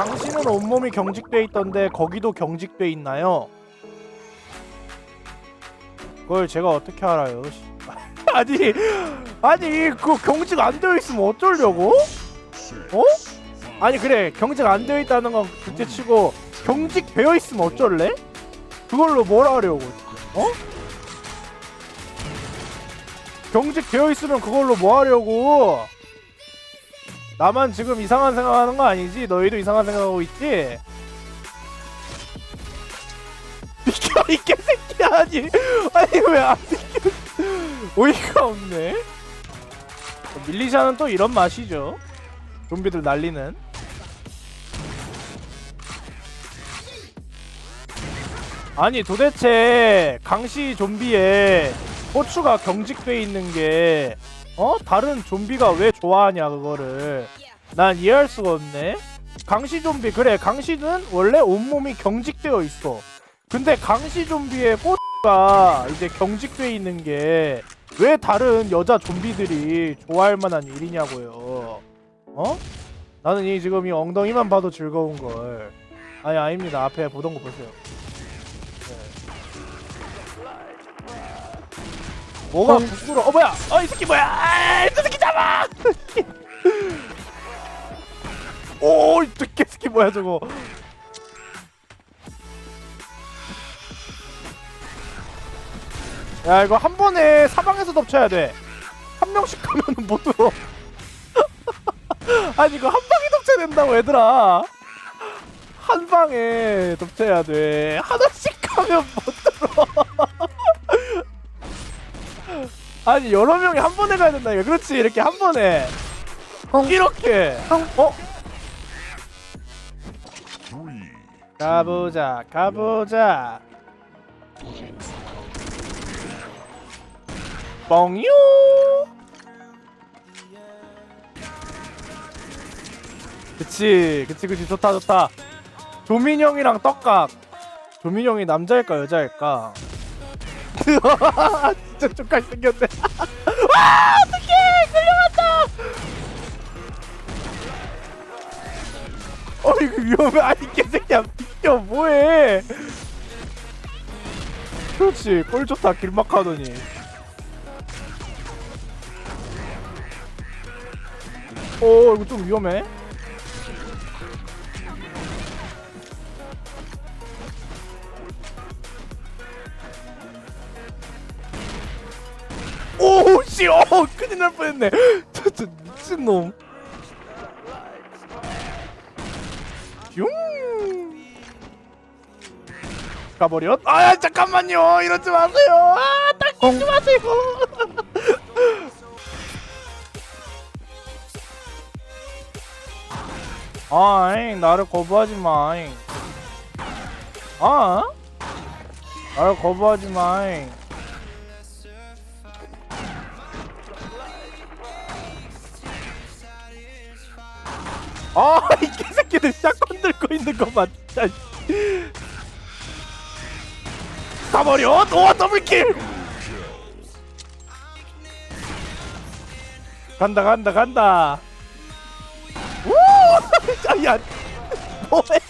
당신은 온몸이 경직돼 있던데 거기도 경직돼 있나요? 그걸 제가 어떻게 알아요? 씨. 아니 아니 그 경직 안 되어 있으면 어쩌려고? 어? 아니 그래 경직 안 되어 있다는 건 둘째 치고 경직 되어 있으면 어쩔래? 그걸로 뭘 하려고? 어? 경직 되어 있으면 그걸로 뭐 하려고? 나만 지금 이상한 생각하는 거 아니지? 너희도 이상한 생각하고 있지? 비켜 이 개새끼야 아니 아니 왜안 비켜 어이가 없네 밀리샤는 또 이런 맛이죠 좀비들 날리는 아니 도대체 강시 좀비에 고추가 경직돼 있는 게 어? 다른 좀비가 왜 좋아하냐 그거를. 난 이해할 수가 없네. 강시 좀비 그래. 강시는 원래 온몸이 경직되어 있어. 근데 강시 좀비의 꼬가 이제 경직돼 있는 게 왜 다른 여자 좀비들이 좋아할 만한 일이냐고요. 어? 나는 이 지금 이 엉덩이만 봐도 즐거운 걸. 아니 아닙니다. 앞에 보던 거 보세요 뭐가 부끄러? 어 뭐야? 어 이 새끼 뭐야? 아, 이 새끼 잡아! 오, 이 새끼 새끼 뭐야 저거? 야 이거 한 번에 사방에서 덮쳐야 돼. 한 명씩 가면은 못 들어. 아니 이거 한 방에 덮쳐야 된다고 얘들아. 한 방에 덮쳐야 돼. 하나씩 가면 못 들어. 아니 여러 명이 한 번에 가야 된다니까. 그렇지 이렇게 한 번에. 이렇게. 어? 가보자 가보자. 뻥요. 그치 그치 그치. 좋다 좋다. 조민영이랑 떡각 조민영이 남자일까 여자일까? 진짜 쪽팔 생겼네. 아 어떡해 끌려갔다. 어 이거 위험해. 아니 개새끼야 비켜 뭐해? 그렇지 꼴 좋다 길막하더니. 어 이거 좀 위험해. 어, 큰일 날 뻔했네. 저, 저 미친놈. 슝. 가버렸. 아, 잠깐만요. 이러지 마세요. 아, 당기지 마세요. 아잉, 나를 거부하지 마잉. 아? 나를 거부하지 마잉. 아, 이 개새끼들 샷건 들고 있는 진짜. 가버려! 오, 더블킬! 간다, 간다, 간다. 우! 아, 야, 뭐해?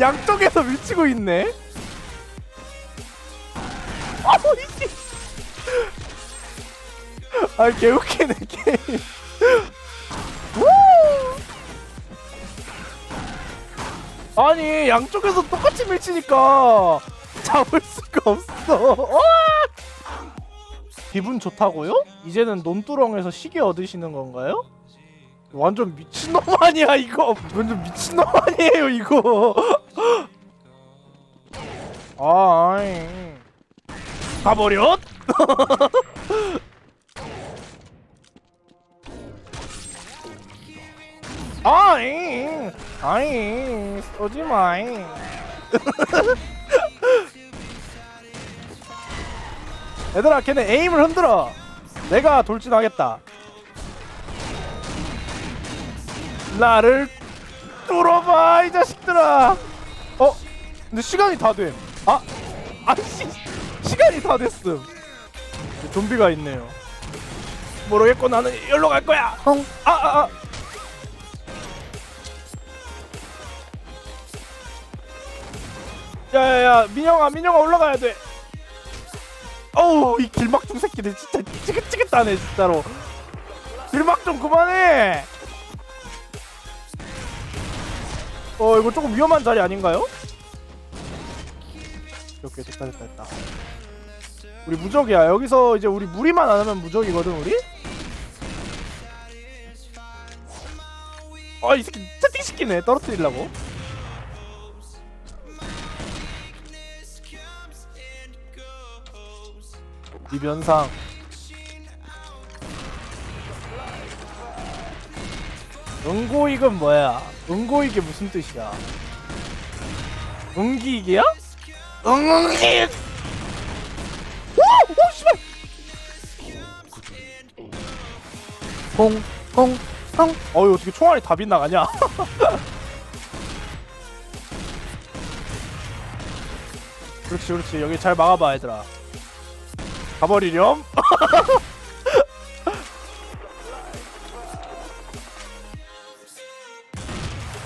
양쪽에서 밀치고 있네. 아, 이씨. 아, 개웃기네, 게임. 아니 양쪽에서 똑같이 밀치니까 잡을 수가 없어. 어! 기분 좋다고요? 이제는 논두렁에서 시계 얻으시는 건가요? 완전 미친놈 아니야 이거 완전 미친놈 아니에요 이거 아 아이 가버렸 아잉 아잉 쏘지 마잉 얘들아 걔네 에임을 흔들어. 내가 돌진하겠다. 나를 뚫어봐 이 자식들아. 어? 근데 시간이 다 됨. 아? 아씨. 시간이 다 됐음. 좀비가 있네요. 모르겠고 나는 여기로 갈 거야. 아, 아, 아. 야야야 민영아 민영아 올라가야 돼. 어우 이 길막중 새끼들 진짜 찌긋찌긋하네 진짜로. 길막 좀 그만해. 어 이거 조금 위험한 자리 아닌가요? 오케이 됐다 됐다 됐다. 우리 무적이야. 여기서 이제 우리 무리만 안 하면 무적이거든 우리? 아 이 새끼 채팅시키네. 떨어뜨리려고 이변상 응고익은 뭐야? 응고익이 무슨 뜻이야? 응기익이야? 응응익! 오! 오 씨발! 공, 공, 공. 어이 어떻게 총알이 다 빗나가냐? 그렇지 그렇지 여기 잘 막아봐 얘들아 가버리렴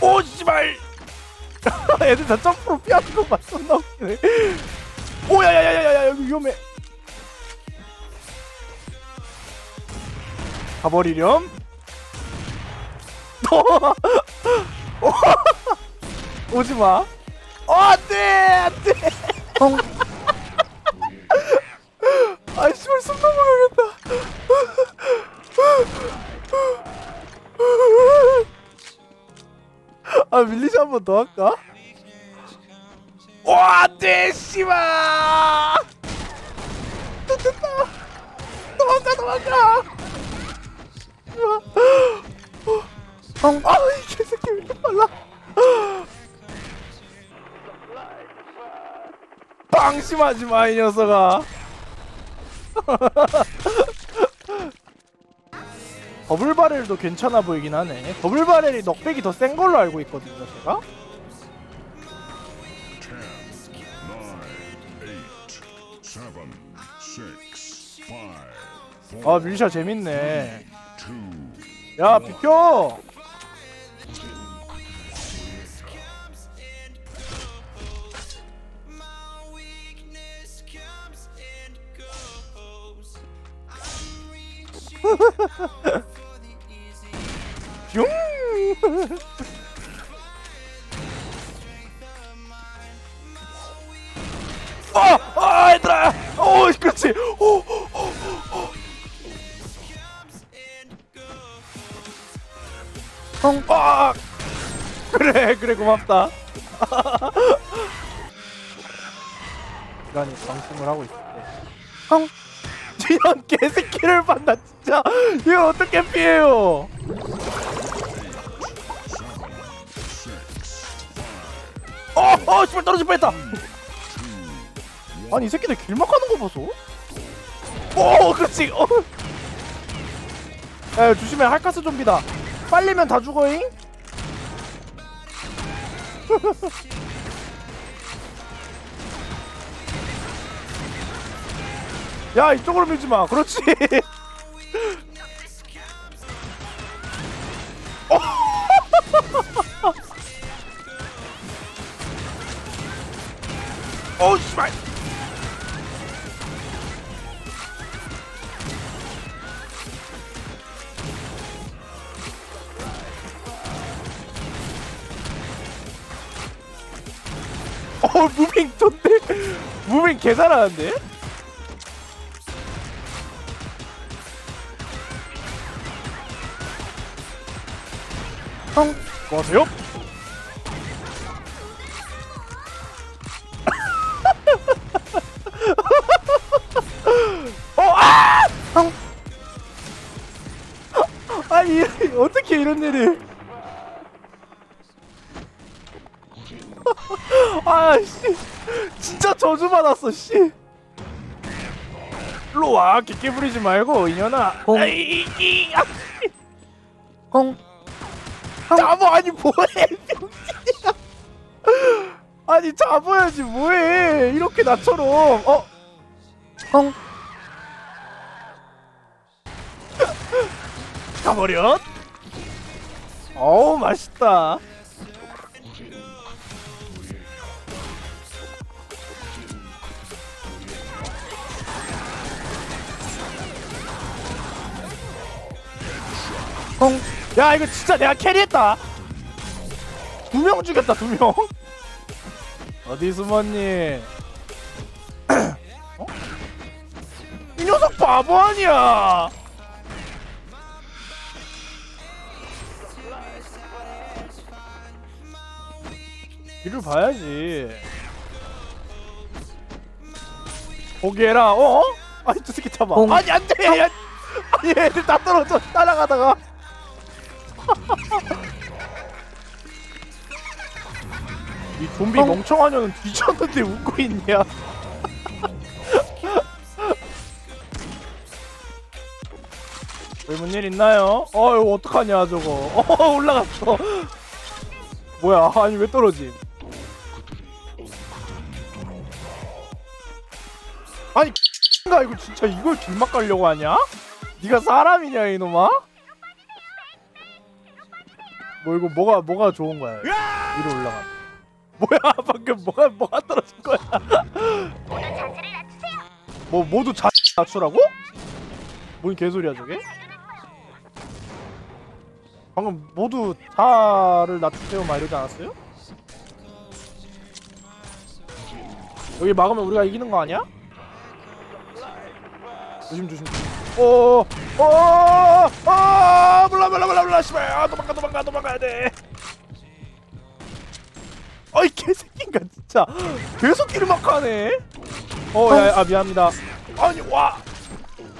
오 씨발 애들 다 점프로 피하는 거봐 존나 웃기네 오야야야야야 여기 위험해 가버리렴 오지 마. 어, 안 돼! 안 돼! 공. 아이, 씨발, 숨 넘어가겠다. 아, 밀리지 한 번 더 할까? 와, 안 돼! 씨발! 또 됐다! 도망가, 도망가! 씨발. 공. 아, 이 개새끼 왜 이렇게 빨라? 방심하지 마, 이 녀석아. 더블 바렐도 괜찮아 보이긴 하네. 더블 바렐이 넉백이 더 센 걸로 알고 있거든요, 제가. 아, 밀샤 재밌네. two, 야, 비켜! 뿅! 아! 아, 얘들아! 오, 그렇지! 오, 오, 공. 아! 그래, 그래, 고맙다. 시간이 방심을 하고 있을 때. 공. 이런 개새끼를 봤나, 진짜. 이걸 어떻게 피해요? 어, 어, 씨발 떨어질 뻔했다. 아니 이 새끼들 길막하는 거 보소. 오, 그렇지. 어. 야, 조심해, 할카스 좀비다. 빨리면 다 죽어잉. 야, 이쪽으로 밀지 마. 그렇지. 어, 씨발. 어, 무빙 좋네. 무빙 개 잘하는데? 공. 뭐하세요? 어, 아! 공. 아니, 어떻게 이런 일이. 아, 씨. 진짜 저주 받았어, 씨. 일로 와, 깊게 부리지 말고, 이년아. 공. 이, 아, 공. 잡어 아니 뭐해. 아니 잡아야지 뭐해. 이렇게 나처럼. 어? 엉 가버려. 어우 맛있다. 엉 야 이거 진짜 내가 캐리했다. 두 명 죽였다 두명. 어디 숨었니? 어? 이 녀석 바보 아니야. 길을 봐야지. 포기해라 어? 아니 저 새끼 잡아. 공. 아니 안돼. 아니 애들 다 떨어져 따라가다가 이 좀비 어? 멍청한 년은 뒤졌는데 웃고 있냐? 왜뭔일 있나요? 어 이거 어떡하냐 저거 어 올라갔어 뭐야 아니 왜 떨어짐 아니 나 이거 진짜 이걸 길막 가려고 하냐? 네가 사람이냐 이놈아? 뭐 이거 뭐가 뭐가 좋은 거야 위로 올라가 뭐야 방금 뭐가 뭐가 떨어진 거야 뭐 모두 자 낮추라고? 뭔 개소리야 저게? 방금 모두 자를 낮추세요 막 이러지 않았어요? 여기 막으면 우리가 이기는 거 아니야? 조심 조심. 오오오오 몰라 몰라 몰라 몰라. 씨발. 아 도망가 도망가 도망가야 돼. 어이 개새끼인가 진짜. 계속 길막하네. 어 야 아 미안합니다. 아니 와.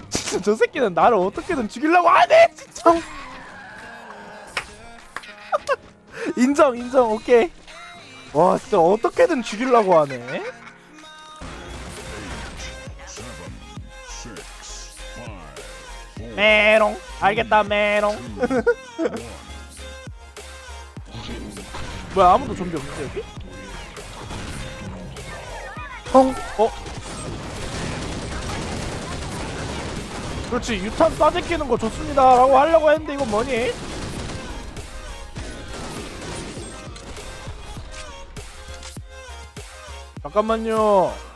진짜 저 새끼는 나를 어떻게든 죽이려고 하네 진짜. 인정 인정. 오케이. 와 진짜 어떻게든 죽이려고 하네 메롱 알겠다 메롱. 뭐야 아무도 좀비 없는데 여기? 공, 어? 그렇지 유탄 쏴제끼는 거 좋습니다 라고 하려고 했는데 이건 뭐니? 잠깐만요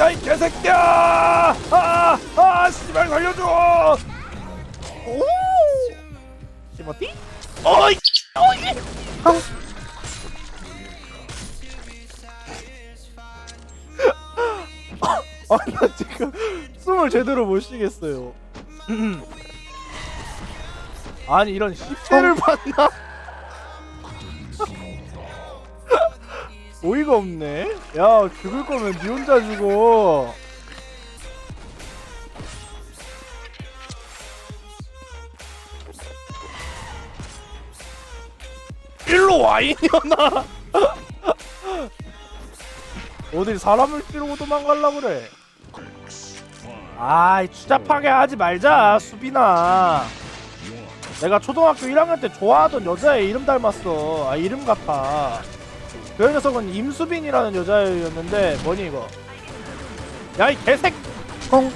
야 이 개새끼야 아! 아 씨발 살려줘 오 씨발띠? 어이 어이 공, 아니 나 지금 숨을 제대로 못 쉬겠어요. 아니 이런 씹새를 봤나? 어이가 없네. 야 죽을 거면 니 혼자 죽어. 일로 와 이년아. 어딜 사람을 찌르고 도망갈라 그래? 아이 추잡하게 하지 말자 수빈아 내가 초등학교 1학년 때 좋아하던 여자의 이름 닮았어 아 이름 같아 그 녀석은 임수빈이라는 여자였는데 뭐니 이거? 야 이 개색! 공,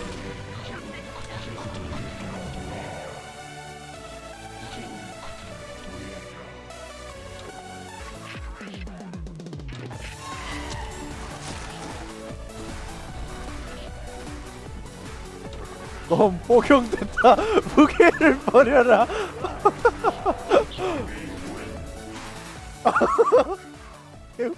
넌 포경됐다. 무게를 버려라 you.